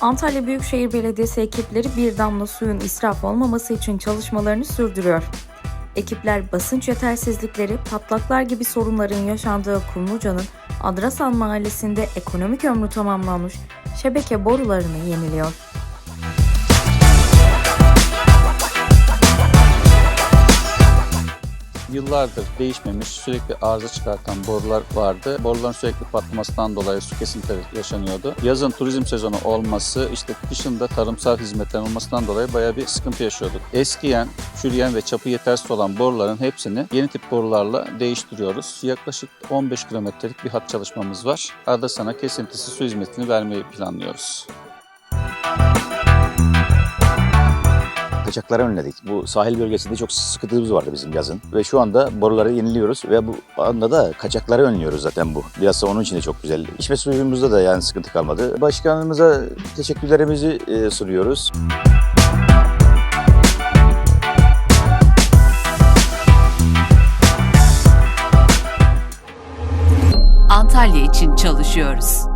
Antalya Büyükşehir Belediyesi ekipleri bir damla suyun israf olmaması için çalışmalarını sürdürüyor. Ekipler basınç yetersizlikleri, patlaklar gibi sorunların yaşandığı Kumluca'nın Adrasan mahallesinde ekonomik ömrü tamamlanmış şebeke borularını yeniliyor. Yıllardır değişmemiş, sürekli arıza çıkartan borular vardı. Boruların sürekli patlamasından dolayı su kesintileri yaşanıyordu. Yazın turizm sezonu olması, işte kışın da tarımsal hizmetlerin olmasından dolayı bayağı bir sıkıntı yaşıyorduk. Eskiyen, çürüyen ve çapı yetersiz olan boruların hepsini yeni tip borularla değiştiriyoruz. Yaklaşık 15 kilometrelik bir hat çalışmamız var. Ardasan'a kesintisiz su hizmetini vermeyi planlıyoruz. Kaçakları önledik. Bu sahil bölgesinde çok sıkıntımız vardı bizim yazın. Ve şu anda boruları yeniliyoruz ve bu anda da kaçakları önlüyoruz zaten bu. Biraz onun için de çok güzel. İçme suyumuzda da yani sıkıntı kalmadı. Başkanımıza teşekkürlerimizi e, sunuyoruz. Antalya için çalışıyoruz.